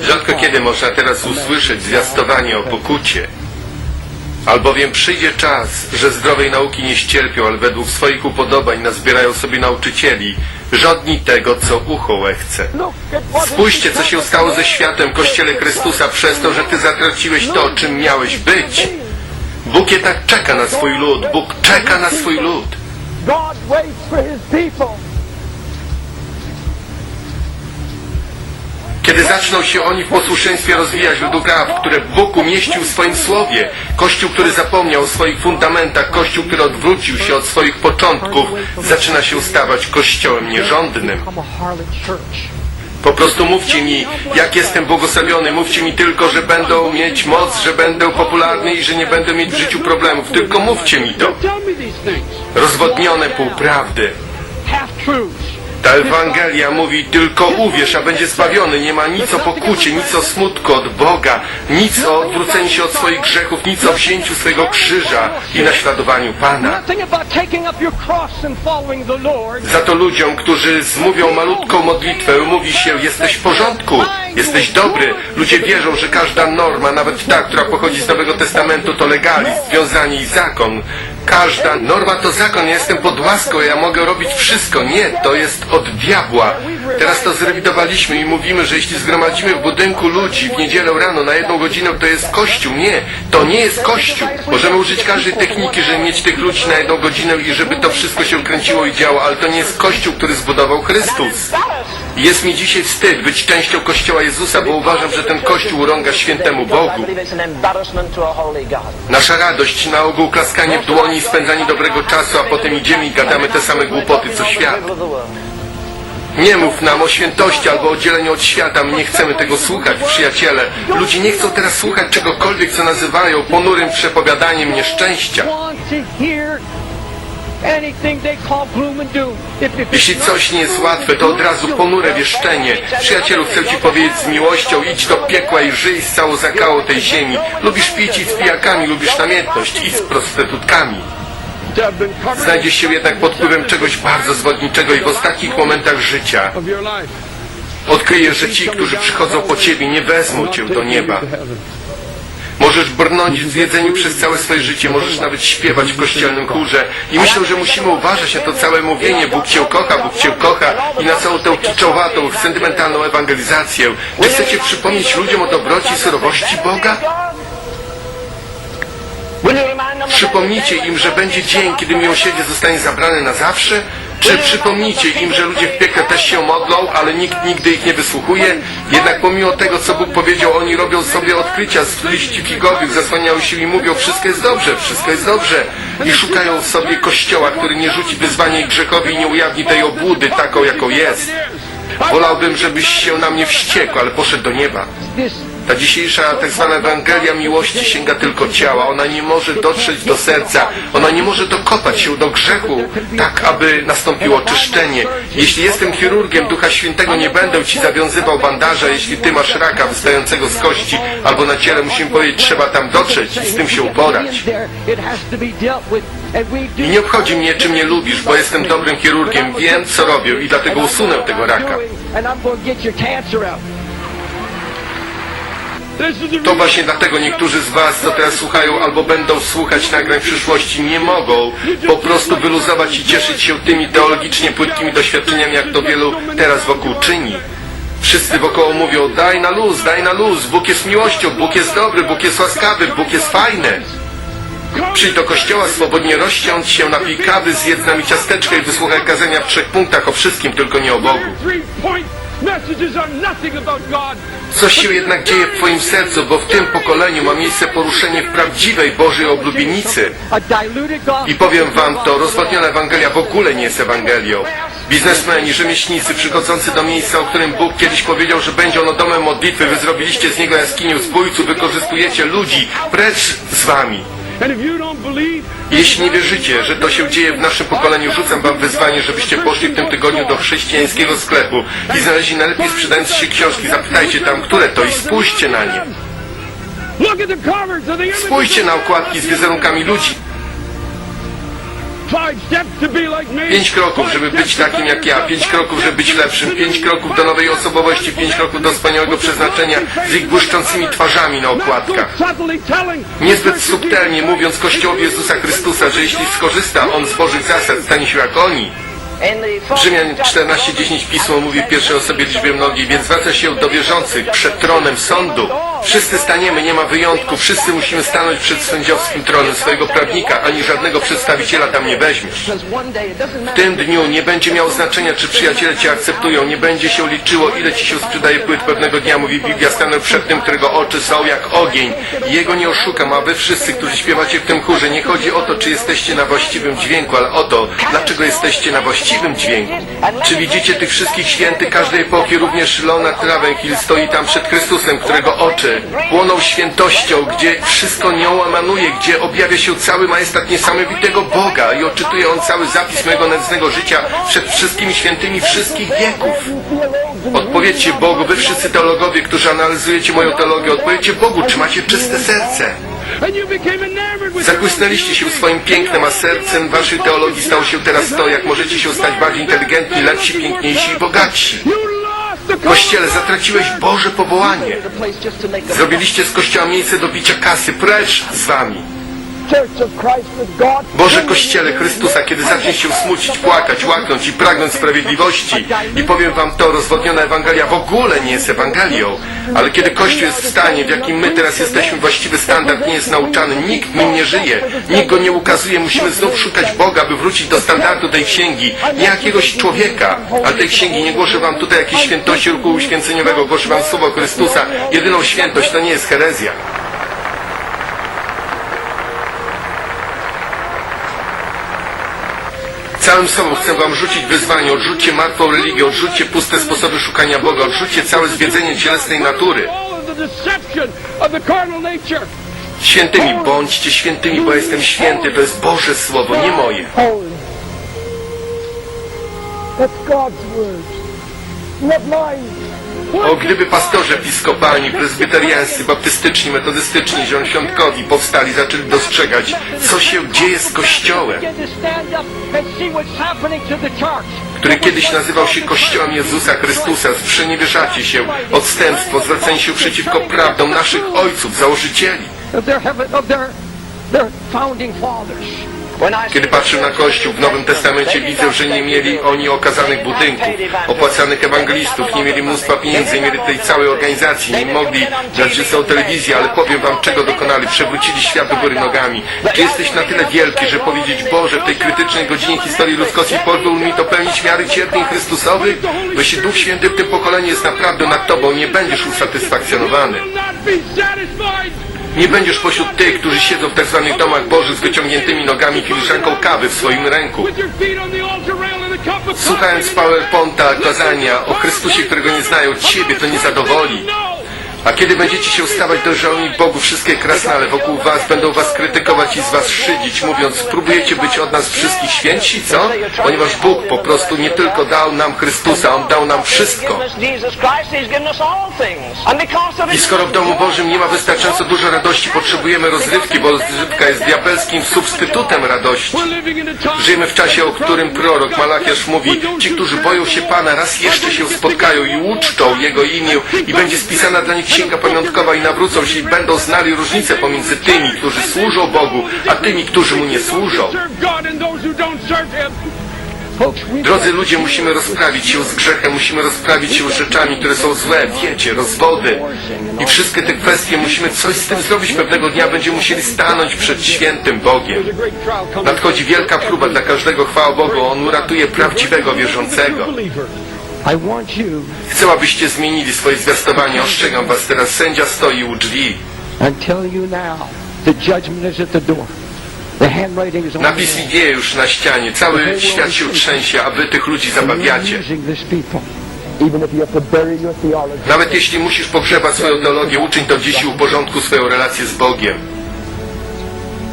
Rzadko kiedy można teraz usłyszeć zwiastowanie o pokucie. Albowiem przyjdzie czas, że zdrowej nauki nie ścierpią, ale według swoich upodobań nazbierają sobie nauczycieli, żądni tego, co ucho łechce. Spójrzcie, co się stało ze światem Kościele Chrystusa przez to, że ty zatraciłeś to, czym miałeś być. Bóg jednak czeka na swój lud. Bóg czeka na swój lud. Kiedy zaczną się oni w posłuszeństwie rozwijać według praw, które Bóg umieścił w swoim słowie, Kościół, który zapomniał o swoich fundamentach, Kościół, który odwrócił się od swoich początków, zaczyna się stawać Kościołem nierządnym. Po prostu mówcie mi, jak jestem błogosławiony, mówcie mi tylko, że będą mieć moc, że będę popularny i że nie będę mieć w życiu problemów. Tylko mówcie mi to. Rozwodnione półprawdy. Ta Ewangelia mówi tylko uwierz, a będzie zbawiony. Nie ma nic o pokucie, nic o smutku od Boga, nic o odwróceniu się od swoich grzechów, nic o wzięciu swojego krzyża i naśladowaniu Pana. Za to ludziom, którzy zmówią malutką modlitwę, mówi się, jesteś w porządku, jesteś dobry. Ludzie wierzą, że każda norma, nawet ta, która pochodzi z Nowego Testamentu, to legalizm, związanie i zakon. Każda norma to zakon, ja jestem pod łaską, ja mogę robić wszystko. Nie, to jest od diabła. Teraz to zrewidowaliśmy i mówimy, że jeśli zgromadzimy w budynku ludzi w niedzielę rano na jedną godzinę, to jest kościół. Nie, to nie jest kościół. Możemy użyć każdej techniki, żeby mieć tych ludzi na jedną godzinę i żeby to wszystko się kręciło i działo, ale to nie jest kościół, który zbudował Chrystus. Jest mi dzisiaj wstyd być częścią Kościoła Jezusa, bo uważam, że ten Kościół urąga świętemu Bogu. Nasza radość, na ogół klaskanie w dłoni i spędzanie dobrego czasu, a potem idziemy i gadamy te same głupoty co świat. Nie mów nam o świętości albo o dzieleniu od świata, my nie chcemy tego słuchać, przyjaciele. Ludzie nie chcą teraz słuchać czegokolwiek, co nazywają ponurym przepowiadaniem nieszczęścia. Jeśli coś nie jest łatwe, to od razu ponure wieszczenie. Przyjacielu, chcę ci powiedzieć z miłością, idź do piekła i żyj z całą zakałą tej ziemi. Lubisz pić i z pijakami, lubisz namiętność i z prostytutkami. Znajdziesz się jednak pod wpływem czegoś bardzo zwodniczego i w ostatnich momentach życia odkryjesz, że ci, którzy przychodzą po ciebie, nie wezmą cię do nieba. Możesz brnąć w zwiedzeniu przez całe swoje życie, możesz nawet śpiewać w kościelnym chórze i myślę, że musimy uważać na to całe mówienie Bóg Cię kocha, Bóg Cię kocha i na całą tę kiczowatą, sentymentalną ewangelizację. Czy chcecie przypomnieć ludziom o dobroci i surowości Boga? Przypomnijcie im, że będzie dzień, kiedy miłosierdzie zostanie zabrane na zawsze? Czy przypomnijcie im, że ludzie w piekle też się modlą, ale nikt nigdy ich nie wysłuchuje? Jednak pomimo tego, co Bóg powiedział, oni robią sobie odkrycia z liści figowych, zasłaniają się i mówią, wszystko jest dobrze, wszystko jest dobrze. I szukają sobie kościoła, który nie rzuci wyzwania ich grzechowi i nie ujawni tej obłudy taką, jaką jest. Wolałbym, żebyś się na mnie wściekł, ale poszedł do nieba. Ta dzisiejsza tak zwana Ewangelia miłości sięga tylko ciała. Ona nie może dotrzeć do serca. Ona nie może dokopać się do grzechu, tak aby nastąpiło czyszczenie. Jeśli jestem chirurgiem Ducha Świętego, nie będę ci zawiązywał bandaża. Jeśli ty masz raka wystającego z kości albo na ciele, musimy powiedzieć, trzeba tam dotrzeć i z tym się uporać. I nie obchodzi mnie, czy mnie lubisz, bo jestem dobrym chirurgiem, wiem, co robię i dlatego usunę tego raka. To właśnie dlatego niektórzy z Was, co teraz słuchają albo będą słuchać nagrań w przyszłości, nie mogą po prostu wyluzować i cieszyć się tymi teologicznie płytkimi doświadczeniami, jak to wielu teraz wokół czyni. Wszyscy wokoło mówią, daj na luz, daj na luz, Bóg jest miłością, Bóg jest dobry, Bóg jest łaskawy, Bóg jest fajny. Przyjdź do kościoła, swobodnie rozsiądź się, napij kawy, zjedz z nami ciasteczkę i wysłuchaj kazania w trzech punktach o wszystkim, tylko nie o Bogu. Coś się jednak dzieje w Twoim sercu, bo w tym pokoleniu ma miejsce poruszenie w prawdziwej Bożej oblubienicy. I powiem wam to, rozwodniona Ewangelia w ogóle nie jest Ewangelią. Biznesmeni, rzemieślnicy przychodzący do miejsca, o którym Bóg kiedyś powiedział, że będzie ono domem modlitwy, wy zrobiliście z niego jaskinię zbójców, wykorzystujecie ludzi, precz z wami. Jeśli nie wierzycie, że to się dzieje w naszym pokoleniu, rzucam wam wyzwanie, żebyście poszli w tym tygodniu do chrześcijańskiego sklepu i znaleźli najlepiej sprzedające się książki. Zapytajcie tam, które to i spójrzcie na nie. Spójrzcie na okładki z wizerunkami ludzi. Pięć kroków, żeby być takim jak ja, pięć kroków, żeby być lepszym, pięć kroków do nowej osobowości, pięć kroków do wspaniałego przeznaczenia z ich błyszczącymi twarzami na okładkach. Subtly telling Niezbyt subtelnie mówiąc Kościołowi Jezusa Chrystusa, że jeśli skorzysta on z Bożych zasad, stanie się jak oni. Rzymian 14:10 pismo mówi w pierwszej osobie liczbie mnogiej, więc zwraca się do wierzących przed tronem sądu. Wszyscy staniemy, nie ma wyjątku, wszyscy musimy stanąć przed sędziowskim tronem swojego prawnika, ani żadnego przedstawiciela tam nie weźmiesz. W tym dniu nie będzie miało znaczenia, czy przyjaciele cię akceptują, nie będzie się liczyło, ile ci się sprzedaje płyt pewnego dnia, mówi Biblia, stanę przed tym, którego oczy są jak ogień. Jego nie oszukam, a wy wszyscy, którzy śpiewacie w tym chórze, nie chodzi o to, czy jesteście na właściwym dźwięku, ale o to, dlaczego jesteście na właściwym dźwięku. Czy widzicie tych wszystkich świętych każdej epoki, również Leonard Ravenhill stoi tam przed Chrystusem, którego oczy płoną świętością, gdzie wszystko nią emanuje, gdzie objawia się cały majestat niesamowitego Boga i odczytuje on cały zapis mojego nędznego życia przed wszystkimi świętymi wszystkich wieków. Odpowiedzcie Bogu, wy wszyscy teologowie, którzy analizujecie moją teologię, odpowiedzcie Bogu, czy macie czyste serce. Zakłysnęliście się swoim pięknem, a sercem waszej teologii stało się teraz to, jak możecie się stać bardziej inteligentni, lepsi, piękniejsi i bogatsi. Kościele, zatraciłeś Boże powołanie. Zrobiliście z Kościoła miejsce do bicia kasy. Precz z wami. Boże Kościele Chrystusa, kiedy zaczniesz się smucić, płakać, łaknąć i pragnąć sprawiedliwości i powiem wam to, rozwodniona Ewangelia w ogóle nie jest Ewangelią, ale kiedy Kościół jest w stanie, w jakim my teraz jesteśmy, właściwy standard nie jest nauczany, nikt nim nie żyje, nikt go nie ukazuje, musimy znów szukać Boga, by wrócić do standardu tej księgi, nie jakiegoś człowieka, ale tej księgi, nie głoszę wam tutaj jakiejś świętości ruchu uświęceniowego, głoszę wam słowo Chrystusa, jedyną świętość to nie jest herezja. Całym sobą chcę wam rzucić wyzwanie, odrzućcie martwą religię, odrzućcie puste sposoby szukania Boga, odrzućcie całe zwiedzenie cielesnej natury. Świętymi bądźcie świętymi, bo jestem święty, to jest Boże Słowo, nie moje. That's God's word. Not mine. O, gdyby pastorzy episkopalni, prezbyteriańscy, baptystyczni, metodystyczni, ziąświątkowi powstali, zaczęli dostrzegać, co się dzieje z Kościołem, który kiedyś nazywał się Kościołem Jezusa Chrystusa. Sprzeniewierzacie się, odstępstwo, zwracanie się przeciwko prawdom naszych ojców, założycieli. Their founding fathers. Kiedy patrzę na Kościół w Nowym Testamencie, widzę, że nie mieli oni okazanych budynków, opłacanych ewangelistów, nie mieli mnóstwa pieniędzy, nie mieli tej całej organizacji, nie mogli dać są telewizję, ale powiem wam, czego dokonali. Przewrócili świat do góry nogami. Czy jesteś na tyle wielki, że powiedzieć, Boże, w tej krytycznej godzinie historii ludzkości pozwól mi dopełnić miary cierpień Chrystusowych? Bo jeśli Duch Święty w tym pokoleniu jest naprawdę nad Tobą, nie będziesz usatysfakcjonowany. Nie będziesz pośród tych, którzy siedzą w tak zwanych domach bożych z wyciągniętymi nogami filiżanką kawy w swoim ręku. Słuchając PowerPointa, kazania o Chrystusie, którego nie znają, Ciebie to nie zadowoli. A kiedy będziecie się stawać w Bogu, wszystkie krasnale wokół Was będą Was krytykować i z Was szydzić, mówiąc, próbujecie być od nas wszystkich święci, co? Ponieważ Bóg po prostu nie tylko dał nam Chrystusa, On dał nam wszystko. I skoro w domu Bożym nie ma wystarczająco dużo radości, potrzebujemy rozrywki, bo rozrywka jest diabelskim substytutem radości. Żyjemy w czasie, o którym prorok Malachiasz mówi, ci, którzy boją się Pana, raz jeszcze się spotkają i uczczą Jego imię i będzie spisana dla nich księga pamiątkowa i nawrócą się i będą znali różnicę pomiędzy tymi, którzy służą Bogu, a tymi, którzy Mu nie służą. Drodzy ludzie, musimy rozprawić się z grzechem, musimy rozprawić się z rzeczami, które są złe, wiecie, rozwody. I wszystkie te kwestie musimy coś z tym zrobić. Pewnego dnia będziemy musieli stanąć przed świętym Bogiem. Nadchodzi wielka próba dla każdego, chwała Bogu, On uratuje prawdziwego wierzącego. Believer. I want you Chcę, abyście zmienili swoje zwiastowanie. Ostrzegam was teraz. Sędzia stoi u drzwi. and tell you now the judgment is at the door. The handwriting is on Napis the wall. widnieje już na ścianie. Cały świat się trzęsie, a wy tych ludzi zabawiacie. Nawet jeśli musisz pogrzebać swoją teologię, uczyń to dziś i uporządkuj swoją relację z Bogiem.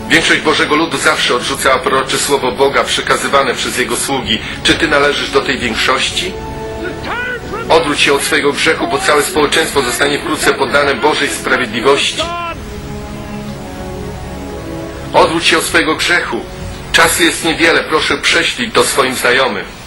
Większość Bożego Ludu zawsze odrzucała prorocze słowo Boga przekazywane przez Jego sługi. Czy ty należysz do tej większości? Odwróć się od swojego grzechu, bo całe społeczeństwo zostanie wkrótce poddane Bożej sprawiedliwości. Odwróć się od swojego grzechu. Czasu jest niewiele, proszę prześlij to swoim znajomym.